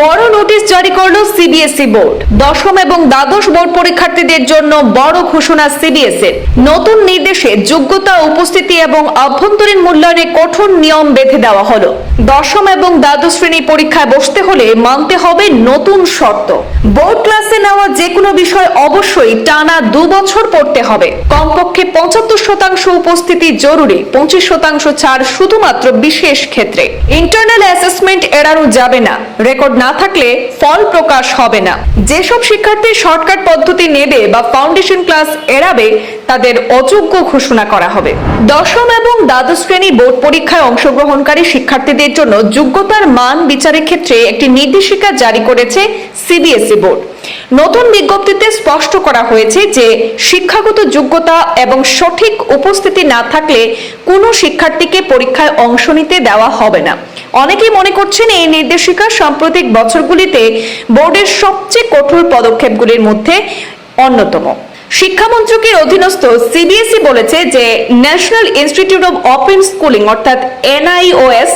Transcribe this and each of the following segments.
বড় নোটিশ জারি করল সিবিএসই বোর্ড। দশম এবং দ্বাদশ বোর্ড পরীক্ষার্থীদের জন্য বড় ঘোষণা সিবিএসই এর নতুন নির্দেশে যোগ্যতা, উপস্থিতি এবং অভ্যন্তরীণ মূল্যায়নে কঠোর নিয়ম বেঁধে দেওয়া হলো। দশম এবং দ্বাদশ শ্রেণি পরীক্ষায় বসতে হলে মানতে হবে নতুন শর্ত। বোর্ড ক্লাসে নেওয়া যে কোনো বিষয় অবশ্যই টানা দু বছর পড়তে হবে। কমপক্ষে পঁচাত্তর শতাংশ উপস্থিতি জরুরি, পঁচিশ শতাংশ ছাড় শুধুমাত্র বিশেষ ক্ষেত্রে। ইন্টারনাল অ্যাসেসমেন্ট এড়ানো যাবে না রেকর্ড না থাকলে ফল প্রকাশ হবে না। যেসব শিক্ষার্থী শর্টকাট পদ্ধতি নেবে বা ফাউন্ডেশন ক্লাস এড়াবে তাদের অযোগ্য ঘোষণা করা হবে। দশম এবং দ্বাদশ শ্রেণি বোর্ড পরীক্ষায় অংশগ্রহণকারী শিক্ষার্থীদের জন্য যোগ্যতার মান বিচারের ক্ষেত্রে একটি নির্দেশিকা জারি করেছে সিবিএসই বোর্ড। নতুন বিজ্ঞপ্তিতে স্পষ্ট করা হয়েছে যে শিক্ষাগত যোগ্যতা এবং সঠিক উপস্থিতি না থাকলে কোনো শিক্ষার্থীকে পরীক্ষায় অংশ নিতে দেওয়া হবে না। অনেকেই মনে করছেন এই নির্দেশিকা সাম্প্রতিক বছরগুলিতে বোর্ডের সবচেয়ে কঠোর পদক্ষেপগুলির মধ্যে অন্যতম। শিক্ষা মন্ত্রকের অধীনস্থ সিবিএসই বলেছে যে National Institute of Open schooling, অর্থাৎ এনআইওএস,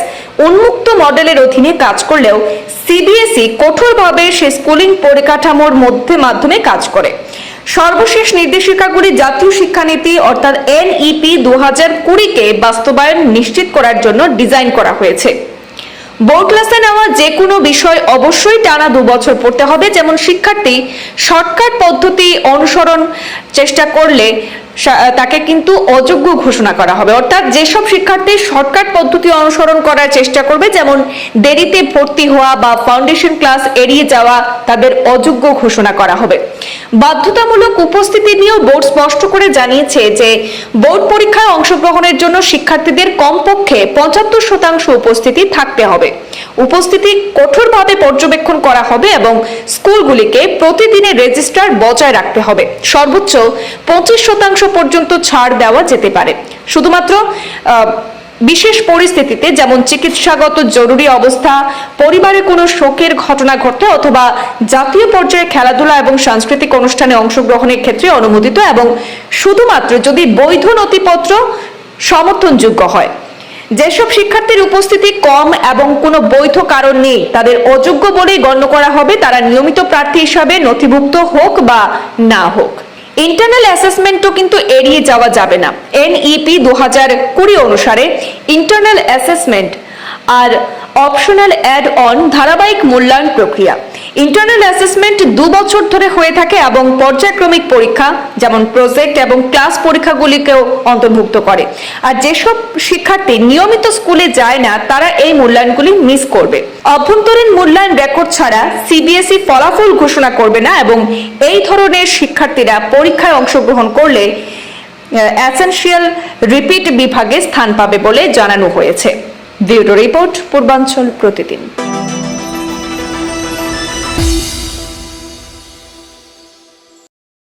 উন্মুক্ত মডেলের অধীনে কাজ করলেও সিবিএসই কঠোরভাবে সে স্কুলিং পরিকাঠামোর মধ্যে মাধ্যমে কাজ করে। সর্বশেষ নির্দেশিকাগুলি জাতীয় শিক্ষানীতি, অর্থাৎ এনইপি দু হাজার কুড়িকে বাস্তবায়ন নিশ্চিত করার জন্য ডিজাইন করা হয়েছে। বোর্ড ক্লাসে নেওয়া যে কোনো বিষয় অবশ্যই টানা দু বছর পড়তে হবে। যেমন শিক্ষার্থী শর্টকাট পদ্ধতি অনুসরণ চেষ্টা করলে তাকে কিন্তু অযোগ্য ঘোষণা করা হবে। অর্থাৎ যেসব শিক্ষার্থী শর্টকাট পদ্ধতি অনুসরণ করার চেষ্টা করবে, যেমন দেরিতে ভর্তি হওয়া বা ফাউন্ডেশন ক্লাস এড়িয়ে যাওয়া, তাদের অযোগ্য ঘোষণা করা হবে। বাধ্যতামূলক উপস্থিতি নিয়েও বোর্ড স্পষ্ট করে জানিয়েছে যে, বোর্ড পরীক্ষায় অংশগ্রহণের জন্য শিক্ষার্থীদের কমপক্ষে পঁচাত্তর শতাংশ উপস্থিতি থাকতে হবে। উপস্থিতি কঠোরভাবে পর্যবেক্ষণ করা হবে এবং স্কুলগুলিকে প্রতিদিনের রেজিস্ট্রার বজায় রাখতে হবে। সর্বোচ্চ পঁচিশ শতাংশ পর্যন্ত ছাড় দেওয়া যেতে পারে। শুধুমাত্র বিশেষ পরিস্থিতিতে যেমন চিকিৎসাগত জরুরি অবস্থা, পরিবারে কোনো শোকের ঘটনা ঘটলে অথবা জাতীয় পর্যায়ে খেলাধুলা এবং সাংস্কৃতিক অনুষ্ঠানে অংশগ্রহণের ক্ষেত্রে অনুমোদিত এবং শুধুমাত্র যদি বৈধ নথিপত্র সমর্থনযোগ্য হয়। যেসব শিক্ষার্থীর উপস্থিতি কম এবং কোনো বৈধ কারণ নেই, তাদের অযোগ্য বলেই গণ্য করা হবে, তারা নিয়মিত প্রার্থী হিসাবে নথিভুক্ত হোক বা না হোক। ইন্টারনাল অ্যাসেসমেন্টও কিন্তু এড়িয়ে যাওয়া যাবে না। এনইপি দু হাজার কুড়ি অনুসারে ইন্টারনাল অ্যাসেসমেন্ট আর অপশনাল অ্যাড অন ধারাবাহিক মূল্যায়ন প্রক্রিয়া। ইন্টারনাল অ্যাসেসমেন্ট দু বছর ধরে হয়ে থাকে এবং পর্যায়ক্রমিক পরীক্ষা, যেমন প্রজেক্ট এবং ক্লাস পরীক্ষাগুলিকেও অন্তর্ভুক্ত করে। আর যেসব শিক্ষার্থী নিয়মিত স্কুলে যায় না, তারা এই মূল্যায়নগুলি মিস করবে। অভ্যন্তরীণ মূল্যায়ন রেকর্ড ছাড়া সিবিএসই ফলাফল ঘোষণা করবে না এবং এই ধরনের শিক্ষার্থীরা পরীক্ষায় অংশগ্রহণ করলে অ্যাসেনশিয়াল রিপিট বিভাগে স্থান পাবে বলে জানানো হয়েছে। ব্যুরো রিপোর্ট, পূর্বাঞ্চল প্রতিদিন।